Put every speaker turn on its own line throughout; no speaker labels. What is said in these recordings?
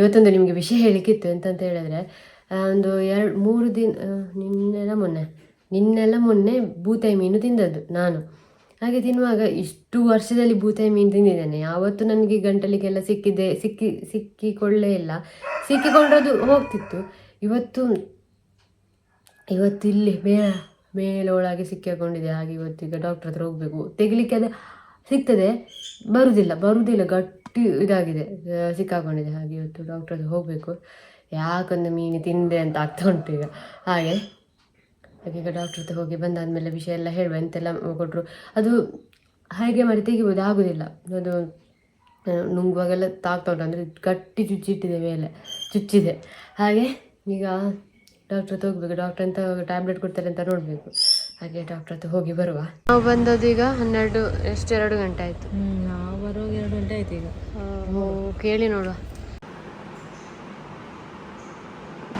ಇವತ್ತೊಂದು ನಿಮಗೆ ವಿಷಯ ಹೇಳಲಿಕ್ಕಿತ್ತು ಎಂತಂತ ಹೇಳಿದ್ರೆ ಒಂದು ಎರಡು, ಮೂರು ದಿನ ನಿನ್ನೆಲ್ಲ ಮೊನ್ನೆ ನಿನ್ನೆಲ್ಲ ಮೊನ್ನೆ ಬೂತಾಯಿ ಮೀನು ತಿಂದದ್ದು ನಾನು. ಹಾಗೆ ತಿನ್ನುವಾಗ ಇಷ್ಟು ವರ್ಷದಲ್ಲಿ ಬೂತಾಯಿ ಮೀನು ತಿಂದಿದ್ದೇನೆ. ಯಾವತ್ತು ನನಗೆ ಗಂಟಲಿಗೆಲ್ಲ ಸಿಕ್ಕಿದೆ ಸಿಕ್ಕಿ, ಸಿಕ್ಕಿಕೊಳ್ಳೇ ಇಲ್ಲ. ಸಿಕ್ಕಿಕೊಂಡದ್ದು ಹೋಗ್ತಿತ್ತು. ಇವತ್ತು ಇವತ್ತು ಇಲ್ಲಿ ಮೇ, ಮೇಲೊಳಗೆ ಸಿಕ್ಕಿಕೊಂಡಿದೆ. ಹಾಗೆ ಇವತ್ತೀಗ ಡಾಕ್ಟರ್ ಹತ್ರ ಹೋಗಬೇಕು. ತೆಗಿಲಿಕ್ಕೆ ಅದು ಸಿಗ್ತದೆ. ಬರುವುದಿಲ್ಲ ಬರುವುದಿಲ್ಲ ಗಟ್ಟಿ ಇದಾಗಿದೆ. ಆ, ಸಿಕ್ಕಾಕೊಂಡಿದೆ ಹಾಗೆ ಇವತ್ತು ಡಾಕ್ಟರ್ ಹತ್ರ ಹೋಗಬೇಕು. ಯಾಕೊಂದು ಮೀನು ತಿಂದೆ ಅಂತ ಆಗ್ತಾ ಉಂಟು ಈಗ. ಹಾಗೆ ಹಾಗೆ ಈಗ ಡಾಕ್ಟರ್ ಹತ್ರ ಹೋಗಿ ಬಂದಾದ್ಮೇಲೆ ವಿಷಯ ಎಲ್ಲ ಹೇಳುವ ಎಂತೆಲ್ಲ ಕೊಟ್ಟರು ಅದು ಹಾಗೆ ಮಾಡಿ ತೆಗಿಬೋದು ಆಗೋದಿಲ್ಲ. ಅದು ನುಂಗುವಾಗೆಲ್ಲ ತಾಗ್ತಾ ಉಂಟು. ಅಂದರೆ ಗಟ್ಟಿ ಚುಚ್ಚಿಟ್ಟಿದೆ ಮೇಲೆ ಚುಚ್ಚಿದೆ. ಹಾಗೆ ಈಗ ಡಾಕ್ಟರ್ ಹತ್ರ ಹೋಗಬೇಕು. ಡಾಕ್ಟರ್ ಅಂತ ಟ್ಯಾಬ್ಲೆಟ್ ಕೊಡ್ತಾರೆ ಅಂತ ನೋಡಬೇಕು. ಹಾಗೆ ಡಾಕ್ಟರ್ ಹತ್ರ ಹೋಗಿ ಬರುವ. ನಾವು ಬಂದದ್ದು ಈಗ ಹನ್ನೆರಡು ಎಷ್ಟು ಎರಡು ಗಂಟೆ ಆಯಿತು.
ಬರುವಾಗ ಎರಡು ಗಂಟೆ ಆಯ್ತು ಈಗ.
ಕೇಳಿ ನೋಡುವ.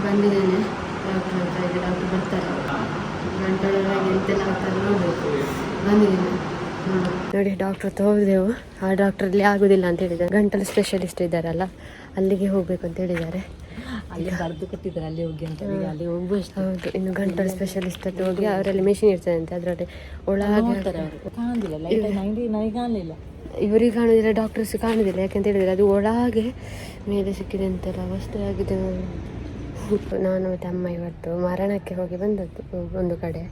ಬಂದಿದ್ದೇನೆ. ಡಾಕ್ಟರ್ ಹತ್ರ ಈಗ ಡಾಕ್ಟರ್ ಬರ್ತಾರೆ. ಗಂಟೆ ಎಂತೆಲ್ಲ ಆಗ್ತಾರೆ ನೋಡಬೇಕು. ಬಂದಿದ್ದೇನೆ. ನೋಡಿ ಡಾಕ್ಟರ್ ಹತ್ರ ಆ ಡಾಕ್ಟ್ರಲ್ಲಿ ಆಗೋದಿಲ್ಲ ಅಂತ ಹೇಳಿದ್ದಾರೆ. ಗಂಟಲು ಸ್ಪೆಷಲಿಸ್ಟ್ ಇದ್ದಾರಲ್ಲ ಅಲ್ಲಿಗೆ ಹೋಗ್ಬೇಕು ಅಂತ ಹೇಳಿದ್ದಾರೆ.
ಅಲ್ಲಿ ಬರೆದು ಕೊಟ್ಟಿದ್ದಾರೆ ಅಲ್ಲಿ ಹೋಗಿ ಅಂತ. ಅಲ್ಲಿ ಹೋಗುವಷ್ಟು.
ಹೌದು ಇನ್ನು ಗಂಟಲು ಸ್ಪೆಷಲಿಸ್ಟ್ ಹತ್ರ ಹೋಗಿ ಅವರಲ್ಲಿ ಮೆಷಿನ್ ಇರ್ತದೆ ಅಂತೆ ಅದರಲ್ಲಿ ಒಳಗೆ
ನನಗೆ ಕಾಣಲಿಲ್ಲ.
ಇವರಿಗೆ ಕಾಣೋದಿಲ್ಲ ಡಾಕ್ಟರ್ಸ್ ಕಾಣೋದಿಲ್ಲ. ಯಾಕೆಂತ ಹೇಳಿದ್ರೆ ಅದು ಒಳಗೆ ಮೇಲೆ ಸಿಕ್ಕಿದೆ ಅಂತೆಲ್ಲ ವಸ್ತು ಆಗಿದೆ ನಾನು. ಮತ್ತು ಅಮ್ಮ ಇವತ್ತು ಮರಣಕ್ಕೆ ಹೋಗಿ ಬಂದದ್ದು, ಒಂದು ಕಡೆ.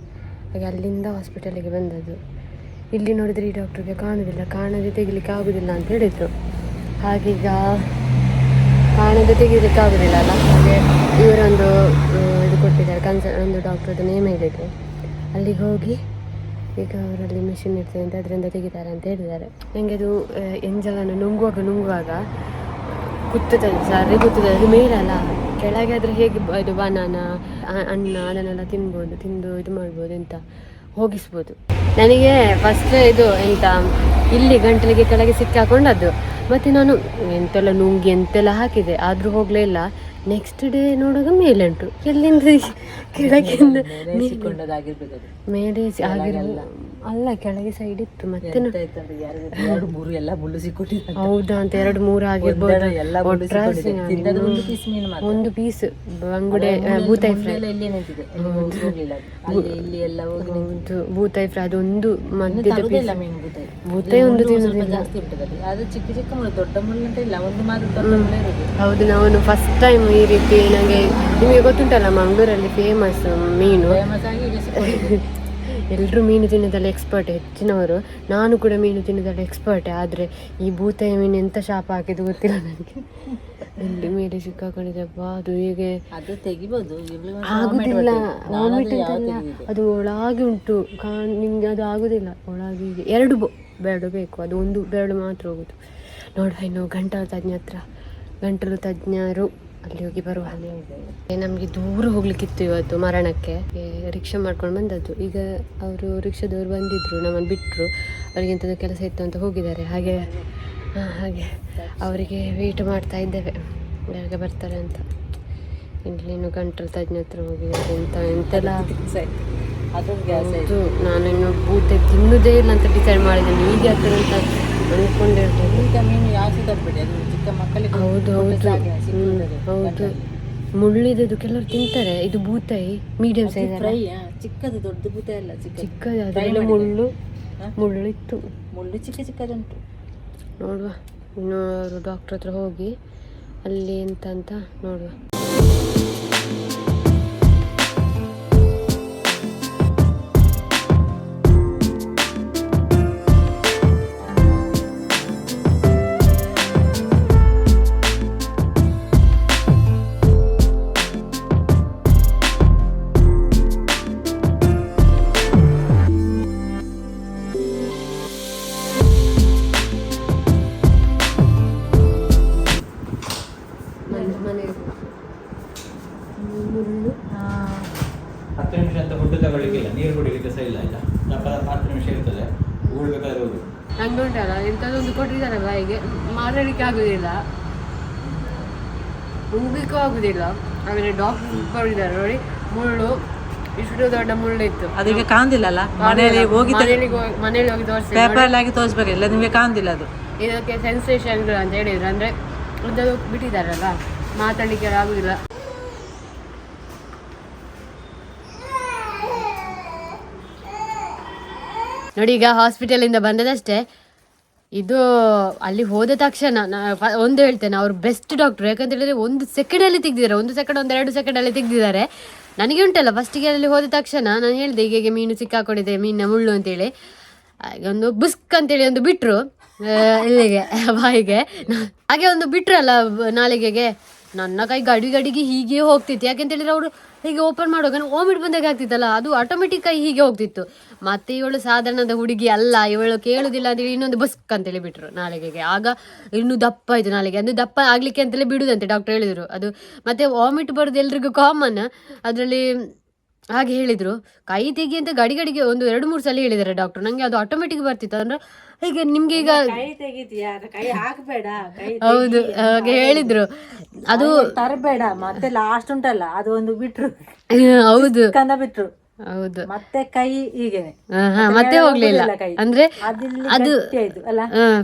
ಹಾಗೆ ಅಲ್ಲಿಂದ ಹಾಸ್ಪಿಟಲಿಗೆ ಬಂದದ್ದು. ಇಲ್ಲಿ ನೋಡಿದ್ರೆ ಈ ಡಾಕ್ಟ್ರಿಗೆ ಕಾಣೋದಿಲ್ಲ, ಕಾಣದೆ ತೆಗಿಲಿಕ್ಕೆ ಆಗುದಿಲ್ಲ ಅಂತ ಹೇಳಿದ್ರು ಹಾಗೀಗ ಕಾಣದೆ ತೆಗಿಲಿಕ್ಕೆ ಆಗುದಿಲ್ಲ ಅಲ್ಲ? ಹಾಗೆ ಇವರೊಂದು ಇದು ಕೊಟ್ಟಿದ್ದಾರೆ ಕನ್ಸ ಒಂದು ಡಾಕ್ಟ್ರದ್ದು ನೇಮ್ ಹೇಳಿದ್ರು ಅಲ್ಲಿಗೆ ಹೋಗಿ ಈಗ ಅವರಲ್ಲಿ ಮಿಷಿನ್ ಇರ್ತದೆ ಅಂತ ಅದರಿಂದ ತೆಗಿತಾರೆ ಅಂತ ಹೇಳಿದ್ದಾರೆ. ನನಗೆ ಅದು ಎಂಜಲನ್ನು ನುಂಗುವಾಗ ನುಂಗುವಾಗ ಕುತ್ತದೆ ಸಾರಿ ಕುತ್ತದೆ ಅದು ಮೇಲಲ್ಲ, ಕೆಳಗೆ ಆದರೆ ಹೇಗೆ ಇದು ಬನಾನ ಅನ್ನ, ಅದನ್ನೆಲ್ಲ ತಿನ್ಬೋದು, ತಿಂದು ಇದು ಮಾಡ್ಬೋದು ಅಂತ ಹೋಗಿಸ್ಬೋದು. ನನಗೆ ಫಸ್ಟ್ ಇದು ಎಂತ, ಇಲ್ಲಿ ಗಂಟಲಿಗೆ ಕೆಳಗೆ ಸಿಕ್ಕಿ ಹಾಕೊಂಡದ್ದು ಮತ್ತು ನಾನು ಎಂತೆಲ್ಲ ನುಂಗಿ ಎಂತೆಲ್ಲ ಹಾಕಿದೆ, ಆದರೂ ಹೋಗಲೇ ಇಲ್ಲ. ನೆಕ್ಸ್ಟ್ ಡೇ ನೋಡುವಾಗ ಮೇಲೆ ಉಂಟು ಎಲ್ಲಿಂದ ಕೆಳಗಿಂದ ಮೇಲೆ ಸಿ- ಆಗಿರೋ ಅಲ್ಲ ಕೆಳಗೆ ಸೈಡ್ ಇತ್ತು ಮತ್ತೆ
ಎರಡು ಮೂರು ಎಲ್ಲ ಮುಳ್ಳು ಸಿಕ್ಕೊಂಡಿದ್ದಾರೆ
ಹೌದಾ ಅಂತ ಎರಡು ಮೂರು ಆಗಿರ್ಬೋದು.
ಎಲ್ಲ ಒಂದು ಪೀಸ್ ಮೀನು
ಒಂದು ಪೀಸ್ ಬಂಗುಡೆ ಬೂತಾಯಿ ಫ್ರೈ
ಇಲ್ಲಿ ಎಲ್ಲ ಹೋಗಿ
ಹೌದು. ಬೂತಾಯಿ ಫ್ರೈ ಅದು ಒಂದು
ತರುದಿಲ್ಲ
ಪೀಸ್
ಬೂತಾಯಿ
ಒಂದು ತಿನ್ನೋದಿಲ್ಲ
ಅದು ಚಿಕ್ಕ ಚಿಕ್ಕ ಮುಳ್ಳು ದೊಡ್ಡ ಮುಳ್ಳು ಅಂತ ಇಲ್ಲ. ಒಂದು ಮಾತ್ರ ದೊಡ್ಡ
ಹೌದು ನಾನು ಫಸ್ಟ್ ಟೈಮ್ ಈ ರೀತಿ ನನಗೆ ನಿಮಗೆ ಗೊತ್ತುಂಟಲ್ಲ ಮಂಗಳೂರಲ್ಲಿ ಫೇಮಸ್ ಮೀನು.
ಫೇಮಸ್ ಆಗಿ.
ಎಲ್ಲರೂ ಮೀನು ತಿನ್ನೋದಲ್ಲಿ ಎಕ್ಸ್ಪರ್ಟ್ ಹೆಚ್ಚಿನವರು. ನಾನು ಕೂಡ ಮೀನು ತಿನ್ನೋದಲ್ಲಿ ಎಕ್ಸ್ಪರ್ಟ್ ಆದರೆ ಈ ಭೂತಾಯ ಮೀನು ಎಂಥ ಶಾಪ ಹಾಕಿದ್ದು ಗೊತ್ತಿಲ್ಲ ನನಗೆ. ಎಲ್ಲಿ ಮೇಲೆ ಸಿಕ್ಕಾಕೊಂಡಿದ್ದಪ್ಪ ಅದು ಹೀಗೆ?
ಅದು ತೆಗಿಬೋದು.
ಆಗುದಿಲ್ಲ. ವಾಮಿಟ್
ಅದು
ಅಂತಲ್ಲ ಒಳಗೆ ಉಂಟು. ಕಾ ನಿಮ್ಗೆ ಅದು ಆಗುದಿಲ್ಲ. ಒಳಗೆ ಹೀಗೆ. ಎರಡು ಬೊ- ಬೆರಳು ಬೇಕು. ಅದು ಒಂದು ಬೆರಳು ಮಾತ್ರ ಹೋಗುದು. ನೋಡುವ ಇನ್ನು ಗಂಟಲು ತಜ್ಞ ಹತ್ರ. ಗಂಟಲು ತಜ್ಞರು. ಅಲ್ಲಿ ಹೋಗಿ ಬರುವ ನಮಗೆ ದೂರ ಹೋಗ್ಲಿಕ್ಕಿತ್ತು ಇವತ್ತು ಮರಣಕ್ಕೆ. ರಿಕ್ಷಾ ಮಾಡ್ಕೊಂಡು ಬಂದದ್ದು. ಈಗ ಅವರು ರಿಕ್ಷಾದವ್ರು ಬಂದಿದ್ರು ನಮ್ಮನ್ನು ಬಿಟ್ಟರು ಅವ್ರಿಗೆ ಎಂಥದ್ದು ಕೆಲಸ ಇತ್ತು ಅಂತ ಹೋಗಿದ್ದಾರೆ. ಹಾಗೆ ಹಾಗೆ ಅವರಿಗೆ ವೇಟ್ ಮಾಡ್ತಾ ಇದ್ದೇವೆ. ಯಾವಾಗ ಬರ್ತಾರೆ ಅಂತ. ಇಲ್ಲಿನೂ ಗಂಟಲು ತಜ್ಞ ಹತ್ರ ಹೋಗಿದ್ದಾರೆ ಎಂತ ಎಂತೆಲ್ಲ ಅದು ನಾನು ಇನ್ನು ಬೂತೆ ತಿನ್ನುದೇ ಇಲ್ಲ ಅಂತ ಡಿಸೈಡ್ ಮಾಡಿದ್ದೇನೆ. ಈಗ ಹತ್ತಿರ ಅಂತ
ಈಗ ಮೀನು ಯಾಕೆ ತರಬೇಡಿ? ಅದು ಚಿಕ್ಕ ಮಕ್ಕಳಿಗೆ
ಹೌದು ಹೌದು. ಮುಳ್ಳಿದ್ದು ಕೆಲವರು ತಿಂತಾರೆ. ಇದು ಬೂತಾಯಿ ಮೀಡಿಯಂ ಸೈಜ್
ಫ್ರೈ ಚಿಕ್ಕದು ದೊಡ್ಡ ಬೂತಾಯಿ ಅಲ್ಲ ಚಿಕ್ಕ
ಚಿಕ್ಕದು. ಮುಳ್ಳು? ಮುಳ್ಳು ಇತ್ತು
ಮುಳ್ಳು ಚಿಕ್ಕ ಚಿಕ್ಕದುಂಟು.
ನೋಡುವ. ಇನ್ನು ಡಾಕ್ಟ್ರ್ ಹತ್ರ ಹೋಗಿ ಅಲ್ಲಿ ಎಂತ ಅಂತ ನೋಡುವ. ಎಂಥದ್ದೊಂದು ಹೀಗೆ ಮಾತಾಡಲಿಕ್ಕೆ ಆಗುದಿಲ್ಲ. ಹೋಗ್ಲಿಕ್ಕೂ ಆಗುದಿಲ್ಲ. ಆಮೇಲೆ ಡಾಕ್ಟರ್ ಬರೆದಿದ್ದಾರೆ ನೋಡಿ ಮುಳ್ಳು ಇಷ್ಟು ದೊಡ್ಡ ಮುಳ್ಳು ಇತ್ತು
ಅದಕ್ಕೆ ಕಾಂದಿಲ್ಲ ಮನೆಯಲ್ಲಿ ಹೋಗಿ
ಮನೆಯಲ್ಲಿ ಹೋಗಿ- ಮನೆಯಲ್ಲಿ ಹೋಗಿ ತೋರಿಸಿ
ಪೇಪರ್ ಆಗಿ ತೋರಿಸ್ಬೇಕಿಲ್ಲ ನಿಮಗೆ ಕಾಣುದಿಲ್ಲ ಅದು.
ಇದಕ್ಕೆ ಸೆನ್ಸೇಷನ್ ಅಂತ ಹೇಳಿದ್ರು. ಅಂದ್ರೆ ಅದು ಬಿಟ್ಟಿದ್ದಾರಲ್ಲ ಮಾತಾಡಲಿಕ್ಕೆ ಆಗುದಿಲ್ಲ. ನೋಡಿ ಈಗ ಹಾಸ್ಪಿಟಲಿಂದ ಬಂದದಷ್ಟೇ. ಇದು ಅಲ್ಲಿ ಹೋದ ತಕ್ಷಣ ಒಂದು ಹೇಳ್ತೇನೆ, ಅವ್ರು ಬೆಸ್ಟ್ ಡಾಕ್ಟರ್ ಯಾಕಂತ ಹೇಳಿದ್ರೆ ಒಂದು ಸೆಕೆಂಡಲ್ಲಿ ತೆಗ್ದಿದ್ದಾರೆ. ಒಂದು ಸೆಕೆಂಡ್ ಒಂದು ಎರಡು ಸೆಕೆಂಡಲ್ಲಿ ತೆಗ್ದಿದ್ದಾರೆ. ನನಗೆ ಉಂಟಲ್ಲ ಫಸ್ಟಿಗೆ ಅಲ್ಲಿ ಹೋದ ತಕ್ಷಣ ನಾನು ಹೇಳಿದೆ ಈಗ ಮೀನು ಸಿಕ್ಕಾಕೊಂಡಿದೆ, ಮೀನಿನ ಮುಳ್ಳು ಅಂತೇಳಿ. ಒಂದು ಬುಸ್ಕ್ ಅಂತೇಳಿ ಒಂದು ಬಿಟ್ರು ಇಲ್ಲಿಗೆ, ಬಾಯಿಗೆ. ಹಾಗೆ ಒಂದು ಬಿಟ್ರಲ್ಲ, ನಾಲಿಗೆಗೆ. ನನ್ನ ಕೈ ಗಡಿ ಗಡಿಗೆ ಹೀಗೆ ಹೋಗ್ತಿತ್ತು. ಯಾಕೆಂತ ಹೇಳಿದ್ರೆ ಅವರು ಹೀಗೆ ಓಪನ್ ಮಾಡುವಾಗ ಓಮಿಟ್ ಬಂದಾಗ ಆಗ್ತಿತ್ತಲ್ಲ, ಅದು ಆಟೋಮೆಟಿಕ್ ಕೈ ಹೀಗೆ ಹೋಗ್ತಿತ್ತು. ಮತ್ತೆ ಇವಳು ಸಾಧಾರಣದ ಹುಡುಗಿ ಅಲ್ಲ, ಇವಳು ಕೇಳುದಿಲ್ಲ ಅಂತೇಳಿ ಇನ್ನೊಂದು ಬಸ್ಕ್ ಅಂತೇಳಿ ಬಿಟ್ರು ನಾಲಿಗೆಗೆ ಆಗ ಇನ್ನು ದಪ್ಪ ಆಯ್ತು ನಾಲಿಗೆ ಅದು ದಪ್ಪ ಆಗ್ಲಿಕ್ಕೆ ಅಂತಲೇ ಬಿಡುದಂತೆ ಡಾಕ್ಟರ್ ಹೇಳಿದ್ರು. ಅದು ಮತ್ತೆ ವಾಮಿಟ್ ಬರೋದು ಎಲ್ರಿಗೂ ಕಾಮನ್ ಅದರಲ್ಲಿ ಹಾಗೆ ಹೇಳಿದ್ರು. ಕೈ ತೆಗಿ ಅಂತ ಗಡಿ ಗಡಿಗೆ ಒಂದು ಎರಡು ಮೂರು ಸಲ ಹೇಳಿದ್ದಾರೆ ಡಾಕ್ಟರ್ ನಂಗೆ ಅದು ಆಟೋಮೆಟಿಕ್ ಬರ್ತಿತ್ತು. ಅಂದ್ರೆ ಈಗ ನಿಮ್ಗೆ ಈಗ ಹೌದು ಹಾಗೆ ಹೇಳಿದ್ರು. ಅದು
ತರಬೇಡ ಮತ್ತೆ ಲಾಸ್ಟ್ ಉಂಟಲ್ಲ ಅದು ಒಂದು ಬಿಟ್ರು.
ಹೌದು.
ಕಂದ ಬಿಟ್ರು.
ಹೌದು.
ಮತ್ತೆ ಕೈ
ಮತ್ತೆ ಹೋಗ್ಲಿಲ್ಲ. ಅಂದ್ರೆ ಅದು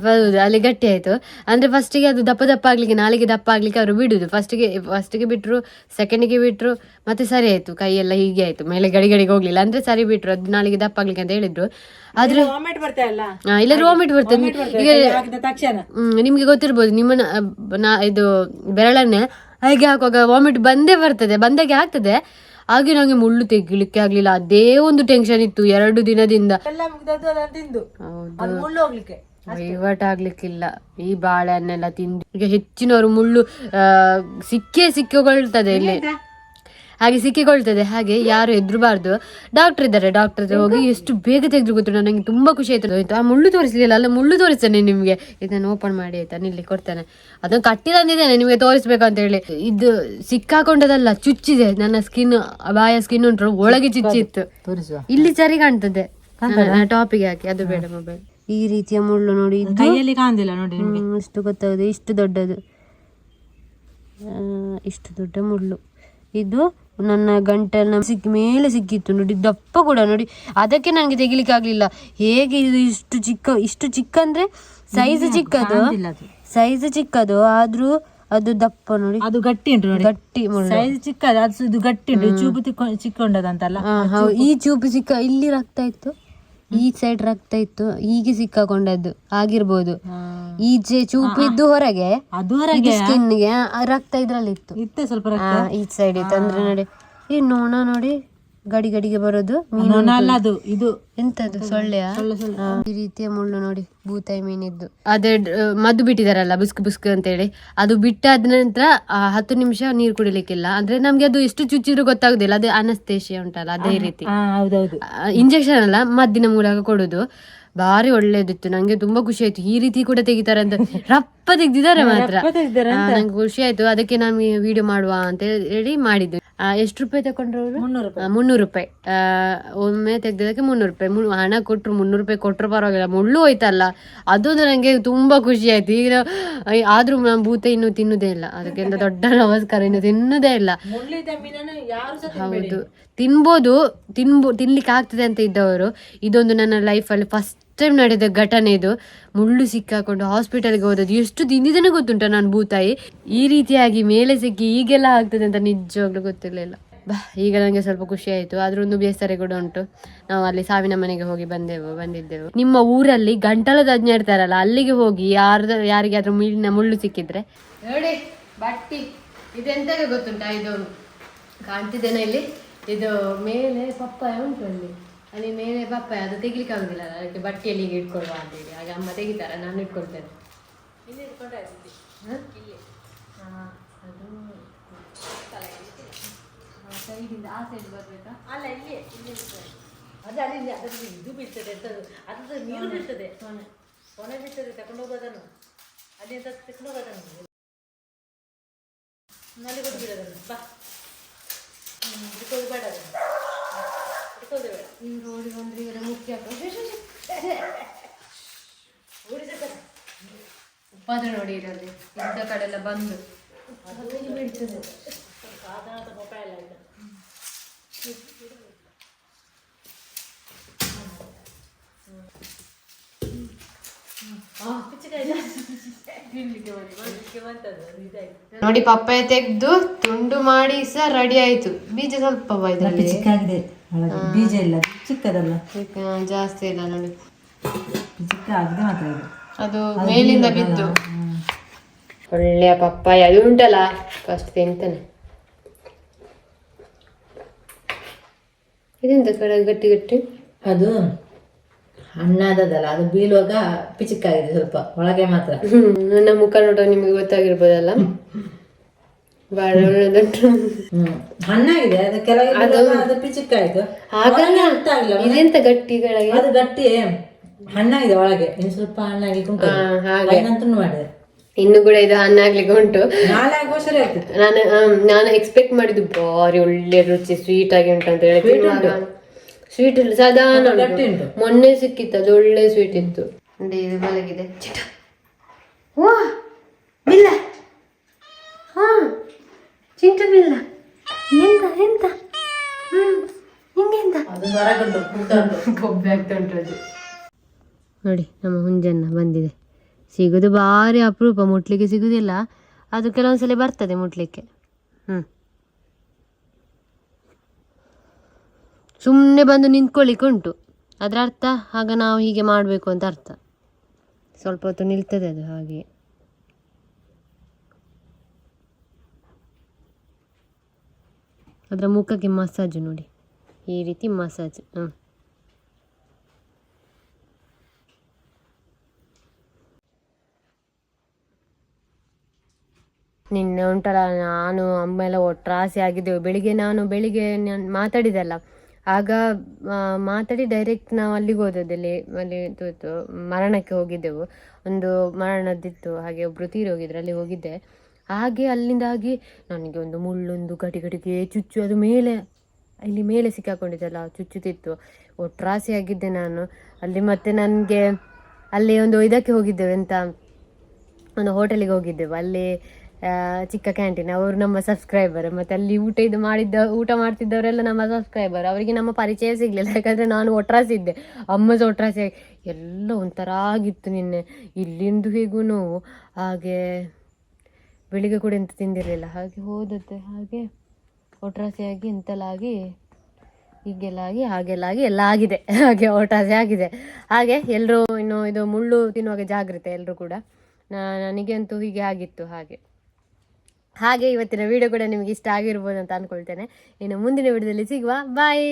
ಹೌದು ಅಲ್ಲಿ ಗಟ್ಟಿ ಆಯ್ತು. ಅಂದ್ರೆ ಫಸ್ಟಿಗೆ ಅದು ದಪ್ಪ ದಪ್ಪ ಆಗ್ಲಿಕ್ಕೆ ನಾಲಿಗೆ ದಪ್ಪ ಆಗ್ಲಿಕ್ಕೆ ಅವರು ಬಿಡುದು. ಫಸ್ಟಿಗೆ ಫಸ್ಟಿಗೆ ಬಿಟ್ರು ಸೆಕೆಂಡಿಗೆ ಬಿಟ್ರು ಮತ್ತೆ ಸರಿ ಆಯ್ತು. ಕೈ ಎಲ್ಲ ಹೀಗೆ ಆಯ್ತು. ಮೇಲೆ ಗಡಿ ಗಡಿಗೆ ಹೋಗ್ಲಿಲ್ಲ. ಅಂದ್ರೆ ಸರಿ ಬಿಟ್ರು ಅದು ನಾಲಿಗೆ ದಪ್ಪ ಆಗ್ಲಿಕ್ಕೆ ಅಂತ ಹೇಳಿದ್ರು. ಆದ್ರೆ
ವಾಮಿಟ್
ಇಲ್ಲ? ರೋಮಿಟ್ ಬರ್ತದೆ ಈಗ ನಿಮ್ಗೆ ಗೊತ್ತಿರ್ಬೋದು ನಿಮ್ಮ ಇದು ಬೆರಳನ್ನೇ ಹಾಗೆ ಹಾಕುವಾಗ ವಾಮಿಟ್ ಬಂದೇ ಬರ್ತದೆ ಬಂದಾಗೆ ಆಗ್ತದೆ. ಹಾಗೆ ನಂಗೆ ಮುಳ್ಳು ತೆಗಿಲಿಕ್ಕೆ ಆಗ್ಲಿಲ್ಲ. ಅದೇ ಒಂದು ಟೆನ್ಷನ್ ಇತ್ತು ಎರಡು ದಿನದಿಂದ. ವಹಿವಾಟ್ ಆಗ್ಲಿಕ್ಕಿಲ್ಲ. ಈ ಬಾಳೆಹಣ್ಣೆಲ್ಲ ತಿಂದು. ಈಗ ಹೆಚ್ಚಿನವರು ಮುಳ್ಳು ಸಿಕ್ಕೇ ಸಿಕ್ಕೊಳ್ತದೆ ಇಲ್ಲಿ. ಹಾಗೆ ಸಿಕ್ಕಿಕೊಳ್ತದೆ. ಹಾಗೆ ಯಾರು ಎದುರಬಾರ್ದು. ಡಾಕ್ಟರ್ ಇದ್ದಾರೆ. ಡಾಕ್ಟರ್ ಹತ್ರ ಹೋಗಿ ಎಷ್ಟು ಬೇಗ ತೆಗೆದು ಗೊತ್ತು ನನಗೆ ತುಂಬಾ ಖುಷಿ ಆಯ್ತು. ಆಯ್ತು ಆ ಮುಳ್ಳು ತೋರಿಸಲಿಲ್ಲ. ಅಲ್ಲ ಮುಳ್ಳು ತೋರಿಸ್ತಾನೆ ನಿಮಗೆ. ಇದನ್ನು ಓಪನ್ ಮಾಡಿ ಆಯ್ತಾ? ನಿಲ್ಲಿ ಕೊಡ್ತಾನೆ. ಅದನ್ನು ಕಟ್ಟಿ ತಂದಿದ್ದೇನೆ. ನಿಮಗೆ ತೋರಿಸ್ಬೇಕಂತ ಅಂತ ಹೇಳಿ. ಇದು ಸಿಕ್ಕಾಕೊಂಡದಲ್ಲ ಚುಚ್ಚಿದೆ. ನನ್ನ ಸ್ಕಿನ್ ಬಾಯ ಸ್ಕಿನ್ ಉಂಟು. ಒಳಗೆ ಚುಚ್ಚಿತ್ತು.
ಇತ್ತು
ಇಲ್ಲಿ ಸರಿ ಕಾಣ್ತದೆ. ಟಾಪಿಗೆ ಹಾಕಿ. ಅದು ಬೇಡ ಮೊಬೈಲ್ ಈ ರೀತಿಯ ಮುಳ್ಳು ನೋಡಿ.
ಕೈಯಲ್ಲಿ ಕಾಣಲಿಲ್ಲ ನೋಡಿ
ಇಷ್ಟು ಗೊತ್ತಾಗುದು. ಇಷ್ಟು ದೊಡ್ಡದು. ಇಷ್ಟು ದೊಡ್ಡ ಮುಳ್ಳು. ಇದು ನನ್ನ ಗಂಟಲಿನ ಸಿಕ್ಕ ಮೇಲೆ ಸಿಕ್ಕಿತ್ತು ನೋಡಿ ದಪ್ಪ ಕೂಡ ನೋಡಿ. ಅದಕ್ಕೆ ನನಗೆ ತೆಗಿಲಿಕ್ಕೆ ಆಗ್ಲಿಲ್ಲ. ಹೇಗೆ ಇದು ಇಷ್ಟು ಚಿಕ್ಕ ಇಷ್ಟು ಚಿಕ್ಕ ಅಂದ್ರೆ ಸೈಜ್ ಚಿಕ್ಕದು ಸೈಜ್ ಚಿಕ್ಕದು ಆದ್ರೂ ಅದು ದಪ್ಪ ನೋಡಿ.
ಅದು ಗಟ್ಟಿ ಉಂಟು ನೋಡಿ.
ಗಟ್ಟಿ
ಸೈಜ್ ಚಿಕ್ಕದು ಅದು ಇದು ಗಟ್ಟಿ ಉಂಟು. ಚೂಪು ಚಿಕ್ಕ ಚಿಕ್ಕೊಂಡದಂತಲ್ಲ
ಆ, ಹೌದು. ಈ ಚೂಪು ಚಿಕ್ಕ ಇಲ್ಲಿ ರಕ್ತ ಇತ್ತು. ಈ ಸೈಡ್ ರಕ್ತ ಇತ್ತು ಹೀಗೆ ಸಿಕ್ಕಾಕೊಂಡದ್ದು ಆಗಿರ್ಬೋದು. ಈಚೆ ಚೂಪಿದ್ದು ಹೊರಗೆ
ಅದು ಹೊರಗೆ?
ಸ್ಕಿನ್ಗೆ ರಕ್ತ ಇದ್ರಲ್ಲಿ ಇತ್ತು.
ಇತ್ತೆ ಸ್ವಲ್ಪ
ರಕ್ತ? ಈ ಸೈಡ್ ಇತ್ತು. ಅಂದ್ರೆ ನೋಡಿ ಈ ನೋಣ ನೋಡಿ ಗಡಿ ಗಡಿಗೆ ಬರೋದು ಮೀನು
ಅದು ಇದು.
ಎಂತದ್ದು ಸೊಳ್ಳೆಯ? ಈ ರೀತಿಯ ಮುಳ್ಳು ನೋಡಿ ಬೂತಾಯಿ ಮೀನಿದ್ದು. ಅದೇ ಮದ್ದು ಬಿಟ್ಟಿದಾರಲ್ಲ ಬುಸ್ಕ್ ಅಂತ ಹೇಳಿ ಅದು ಬಿಟ್ಟಾದ ನಂತರ ಹತ್ತು ನಿಮಿಷ ನೀರು ಕುಡಿಲಿಕ್ಕಿಲ್ಲ. ಅಂದ್ರೆ ನಮ್ಗೆ ಅದು ಎಷ್ಟು ಚುಚ್ಚಿದ್ರು ಗೊತ್ತಾಗುದಿಲ್ಲ. ಅದೇ ಅನಸ್ತೇಶಿಯ ಉಂಟಲ್ಲ ಅದೇ ರೀತಿ. ಇಂಜೆಕ್ಷನ್ ಅಲ್ಲ ಮದ್ದಿನ ಮೂಲಕ ಕೊಡುದು. ಬಾರಿ ಒಳ್ಳೇದಿತ್ತು. ನಂಗೆ ತುಂಬಾ ಖುಷಿ ಆಯ್ತು. ಈ ರೀತಿ ಕೂಡ ತೆಗಿತಾರೆ ಅಂತ. ರಪ್ಪ ತೆಗ್ದಿದ್ದಾರೆ ಮಾತ್ರ. ನಂಗೆ ಖುಷಿ ಆಯ್ತು. ಅದಕ್ಕೆ ನಾನು ವಿಡಿಯೋ ಮಾಡುವ ಅಂತ ಹೇಳಿ ಮಾಡಿದ್ದೆ. ಎಷ್ಟು ರೂಪಾಯಿ ತಕೊಂಡ್ರು ಅವರು
ಮುನ್ನೂರು ರೂಪಾಯಿ.
ಒಮ್ಮೆ ತೆಗ್ದಕ್ಕೆ ಮುನ್ನೂರು ರೂಪಾಯಿ. ಮುನ್- ಹಣ ಕೊಟ್ರು ಮುನ್ನೂರು ರೂಪಾಯಿ ಕೊಟ್ಟರು ಪರವಾಗಿಲ್ಲ. ಮುಳ್ಳು ಹೋಯ್ತಲ್ಲ ಅದೊಂದು ನನಗೆ ತುಂಬಾ ಖುಷಿ ಆಯ್ತು. ಈಗ ಆದರೂ ನಾನು ಭೂತ ಇನ್ನು ತಿನ್ನುದೇ ಇಲ್ಲ. ಅದಕ್ಕೆ ದೊಡ್ಡ ನಮಸ್ಕಾರ ಇನ್ನು ತಿನ್ನುದೇ ಇಲ್ಲ. ಹೌದು. ತಿನ್ಬೋದು ತಿನ್ಬೋ ತಿನ್ಲಿಕ್ಕೆ ಆಗ್ತದೆ ಅಂತ ಇದ್ದವರು. ಇದೊಂದು ನನ್ನ ಲೈಫಲ್ಲಿ ಫಸ್ಟ್ ಟೈಮ್ ನಡೆದ ಘಟನೆ ಇದು. ಮುಳ್ಳು ಸಿಕ್ಕಾಕೊಂಡು ಹಾಸ್ಪಿಟಲ್ಗೆ ಹೋದದ್ದು. ಎಷ್ಟು ದಿನದಿಂದ ಗೊತ್ತುಂಟ ನಾನು ಭೂತಾಯಿ? ಈ ರೀತಿಯಾಗಿ ಮೇಲೆ ಸಿಕ್ಕಿ ಈಗೆಲ್ಲ ಆಗ್ತದೆ ಅಂತ ನಿಜವಾಗ್ಲೂ ಗೊತ್ತಿರಲಿಲ್ಲ. ಬಾ, ಈಗ ನನಗೆ ಸ್ವಲ್ಪ ಖುಷಿ ಆಯಿತು. ಆದರೂ ಒಂದು ಬೇಸರ ಕೂಡ ಉಂಟು. ನಾವು ಅಲ್ಲಿ ಸಾವಿನ ಮನೆಗೆ ಹೋಗಿ ಬಂದೆವು, ಬಂದಿದ್ದೆವು. ನಿಮ್ಮ ಊರಲ್ಲಿ ಗಂಟಲ ತಜ್ಞ ಇರ್ತಾರಲ್ಲ, ಅಲ್ಲಿಗೆ ಹೋಗಿ ಯಾರ್ದ, ಯಾರಿಗಾದ್ರೂ ಮೀನಿನ ಮುಳ್ಳು ಸಿಕ್ಕಿದ್ರೆ? ನೋಡಿ, ಬಟ್ಟಿ. ಇದೆಂತ ಗೊತ್ತುಂಟಾ ಇದು ಕಾಣ್ತಿದ್ದೇನೆ ಇಲ್ಲಿ. ಇದು ಮೇಲೆ ಪಪ್ಪಾಯ ಉಂಟು ಅಲ್ಲಿ. ಅಲ್ಲಿ ಮೇಲೆ ಪಾಪ ಅದು ತೆಗಿಲಿಕ್ಕೆ ಆಗುದಿಲ್ಲ ಅದಕ್ಕೆ ಬಟ್ಟೆಯಲ್ಲಿ ಹೀಗೆ ಇಟ್ಕೊಳ್ಳುವ ಅಂತೇಳಿ ಹಾಗೆ ಅಮ್ಮ ತೆಗಿತಾರೆ ನಾನು ಇಟ್ಕೊಳ್ತೇನೆ. ಸೈಡಿಂದ ಆ ಸೈಡ್ ಬರಬೇಕಾ?
ಅಲ್ಲ ಇಲ್ಲಿ. ಅದು ಅಲ್ಲಿ ಅದರಲ್ಲಿ ಇದು ಬೀಳ್ತದೆ ಎಂತದು ಅದು ನೀರು ಬೀಳ್ತದೆ. ಒಣ ಬೀಳ್ತದೆ ತಗೊಂಡು ಹೋಗೋದನ್ನು. ಅಲ್ಲಿ ಎಂತ ತಗೊಂಡು ಹೋಗೋದನ್ನು. ನಲ್ಲಿ ಕೊಟ್ಟು ಬಿಡೋದನ್ನು ಬಾ. ಹ್ಮ್, ಹಿಡ್ಕೊಳ್ಳೋದು ಬೇಡ ಅದನ್ನು. ಬೇಡ.
ರೋಡಿಗೆ ಬಂದ್ರೆ ಇವರ ಮುಖ್ಯ ಉಪದ್ರ ನೋಡಿ ಇದರಲ್ಲಿ ಇಂಥ ಕಡೆ ಎಲ್ಲ ಬಂದು. ಅದು ಬೀಳ್ತದೆ
ಸಾಧಾರಣ ಮೊಬೈಲ್ ಎಲ್ಲ ಇದಾಯ್ತು.
ನೋಡಿ ಪಪ್ಪಾಯ ತೆಗೆದು ತುಂಡು ಮಾಡಿ ಸಹ ರೆಡಿ ಆಯ್ತು. ಬೀಜ ಸ್ವಲ್ಪ
ಚಿಕ್ಕಾಗಿದೆ ಒಳಗೆ ಬೀಜ ಇಲ್ಲ ಚಿಕ್ಕದಲ್ಲ?
ಜಾಸ್ತಿ ಇಲ್ಲ ನೋಡಿ.
ಚಿಕ್ಕ ಆಗದೆ ಮಾತ್ರ ಇದು.
ಅದು ಮೇಲಿಂದ ಬಿದ್ದು. ಒಳ್ಳೆಯ ಪಪ್ಪಾಯ ಅದು ಉಂಟಲ್ಲ? ಫಸ್ಟ್ ತಿಂತಾನೆ. ಇದೆಂತ ಕಡೆ ಗಟ್ಟಿ ಗಟ್ಟಿ?
ಅದು ಹಣ್ಣಾದದಲ್ಲ ಅದು ಬೀಳುವಾಗ ಪಿಚಿಕ್ಕಾಗಿದೆ ಸ್ವಲ್ಪ ಒಳಗೆ ಮಾತ್ರ.
ಹ್ಮ್ ನನ್ನ ಮುಖ ನೋಡೋ ನಿಮಗೆ ಗೊತ್ತಾಗಿರ್ಬೋದಲ್ಲ?
ಹಣ್ಣಾಗಿದೆ. ಅದು ಕೆಳಗೆ ಬೀಳುವಾಗ ಅದು ಪಿಚಿಕ್ಕಾಯ್ತು.
ಹಾಗಲ್ಲ.
ಗೊತ್ತಾಗಿಲ್ಲ
ಇದೆಂತ ಗಟ್ಟಿ ಕೆಳಗೆ
ಅದು ಗಟ್ಟಿ. ಹಣ್ಣಾಗಿದೆ ಒಳಗೆ. ಇನ್ನು ಸ್ವಲ್ಪ ಹಣ್ಣಾಗಿ ಉಂಟು.
ಹಾ, ಹಾಗೆ.
ಏನಂತೂ ಮಾಡಿದೆ.
ಇನ್ನು ಕೂಡ ಇದು ಹಣ್ಣಾಗ್ಲಿಕ್ಕೆ ಉಂಟು. ನಾನು ನಾನು ಎಕ್ಸ್ಪೆಕ್ಟ್ ಮಾಡಿದ್ದು ಬಾರಿ ಒಳ್ಳೆ ರುಚಿ ಸ್ವೀಟ್ ಆಗಿ ಉಂಟು ಅಂತ ಹೇಳಿ ಸ್ವೀಟ್ ಇಲ್ಲ ಸಾಧಾರಣ ಉಂಟು.
ಗಟ್ಟಿ ಉಂಟು.
ಮೊನ್ನೆ ಸಿಕ್ಕಿತ್ತು ಅದು ಒಳ್ಳೆ ಸ್ವೀಟ್ ಇತ್ತು. ಇದು ಮಲಗಿದೆ ಚಿಟ ವಾ ಬಿಲ್ಲ. ಹಾ. ಚಿಂಟು ಬಿಲ್ಲ ಎಂತ? ಎಂತ? ಹ್ಮ್ ಬೊಬ್ಬೆ ಆಗ್ತಾ ಉಂಟು ಅದು. ನೋಡಿ ನಮ್ಮ ಹುಂಜನ್ನ ಬಂದಿದೆ. ಸಿಗೋದು ಭಾರಿ ಅಪರೂಪ ಮುಟ್ಲಿಕ್ಕೆ ಸಿಗುದಿಲ್ಲ. ಅದು ಕೆಲವೊಂದ್ಸಲ ಬರ್ತದೆ ಮುಟ್ಲಿಕ್ಕೆ. ಹ್ಮ್. ಸುಮ್ಮನೆ ಬಂದು ನಿಂತ್ಕೊಳ್ಳಿಕ್ಕೆ ಉಂಟು. ಅದರ ಅರ್ಥ ಆಗ ನಾವು ಹೀಗೆ ಮಾಡಬೇಕು ಅಂತ ಅರ್ಥ. ಸ್ವಲ್ಪ ಹೊತ್ತು ನಿಲ್ತದೆ ಅದು ಹಾಗೆ ಅದರ ಮುಖಕ್ಕೆ ಮಸಾಜು ನೋಡಿ. ಈ ರೀತಿ ಮಸಾಜ್ ಹಾಂ ನಿನ್ನೆ ಉಂಟಲ್ಲ, ನಾನು ಅಮ್ಮ ಎಲ್ಲ ಒಟ್ರಾಸಿ ಆಗಿದ್ದೆವು. ಬೆಳಿಗ್ಗೆ ನಾನು ಬೆಳಿಗ್ಗೆ ನಾನು ಮಾತಾಡಿದಲ್ಲ ಆಗ ಮಾತಾಡಿ ಡೈರೆಕ್ಟ್ ನಾವು ಅಲ್ಲಿಗೆ ಹೋದದಲ್ಲಿ ಅಲ್ಲಿ ಮರಣಕ್ಕೆ ಹೋಗಿದ್ದೆವು. ಒಂದು ಮರಣದಿತ್ತು ಹಾಗೆ ಒಬ್ರು ತೀರಿ ಹೋಗಿದ್ರು ಅಲ್ಲಿ ಹೋಗಿದ್ದೆ. ಹಾಗೆ ಅಲ್ಲಿಂದ ಆಗಿ ನನಗೆ ಒಂದು ಮುಳ್ಳೊಂದು ಗಡಿ ಗಟಿಗೆ ಚುಚ್ಚು ಅದು ಮೇಲೆ, ಇಲ್ಲಿ ಮೇಲೆ ಸಿಕ್ಕಾಕೊಂಡಿದ್ದಲ್ಲ ಚುಚ್ಚುತ್ತಿತ್ತು ಒಟ್ರಾಸಿ ಆಗಿದ್ದೆ ನಾನು. ಅಲ್ಲಿ ಮತ್ತೆ ನನಗೆ ಅಲ್ಲಿ ಒಂದು ಇದಕ್ಕೆ ಹೋಗಿದ್ದೇವೆ ಎಂತ ಒಂದು ಹೋಟೆಲಿಗೆ ಹೋಗಿದ್ದೆವು. ಅಲ್ಲಿ ಚಿಕ್ಕ ಕ್ಯಾಂಟೀನ್ ಅವರು ನಮ್ಮ ಸಬ್ಸ್ಕ್ರೈಬರ್ ಮತ್ತೆ ಅಲ್ಲಿ ಊಟ ಇದು ಮಾಡಿದ್ದ, ಊಟ ಮಾಡ್ತಿದ್ದವರೆಲ್ಲ ನಮ್ಮ ಸಬ್ಸ್ಕ್ರೈಬರ್ ಅವರಿಗೆ ನಮ್ಮ ಪರಿಚಯ ಸಿಗಲಿಲ್ಲ. ಯಾಕಂದರೆ ನಾನು ಒಟ್ರಾಸಿದ್ದೆ ಅಮ್ಮ ಸಹ ಒಟ್ರಾಸಿ ಎಲ್ಲ ಒಂಥರ ಆಗಿತ್ತು ನಿನ್ನೆ. ಇಲ್ಲಿಂದು ಹೇಗೂ ಹಾಗೆ ಬೆಳಿಗ್ಗೆ ಕೂಡ ಎಂತ ತಿಂದಿರಲಿಲ್ಲ. ಹಾಗೆ ಹೋದದ್ದು. ಹಾಗೆ ಒಟ್ರಾಸಿಯಾಗಿ ಎಂತೆಲ್ಲ ಆಗಿ ಹೀಗೆಲ್ಲ ಆಗಿ ಹಾಗೆಲ್ಲ ಆಗಿ ಎಲ್ಲ ಆಗಿದೆ. ಹಾಗೆ ಒಟ್ರಾಸಿ ಆಗಿದೆ. ಹಾಗೆ ಎಲ್ಲರೂ ಇನ್ನು ಇದು ಮುಳ್ಳು ತಿನ್ನುವಾಗ ಜಾಗ್ರತೆ ಎಲ್ಲರೂ ಕೂಡ. ನನಗೆ ಅಂತೂ ಹೀಗೆ ಆಗಿತ್ತು ಹಾಗೆ. ಹಾಗೆ ಇವತ್ತಿನ ವಿಡಿಯೋ ಕೂಡ ನಿಮಗೆ ಇಷ್ಟ ಆಗಿರ್ಬೋದು ಅಂತ ಅಂದ್ಕೊಳ್ತೇನೆ ಇನ್ನು ಮುಂದಿನ ವಿಡಿಯೋದಲ್ಲಿ ಸಿಗುವ. ಬಾಯ್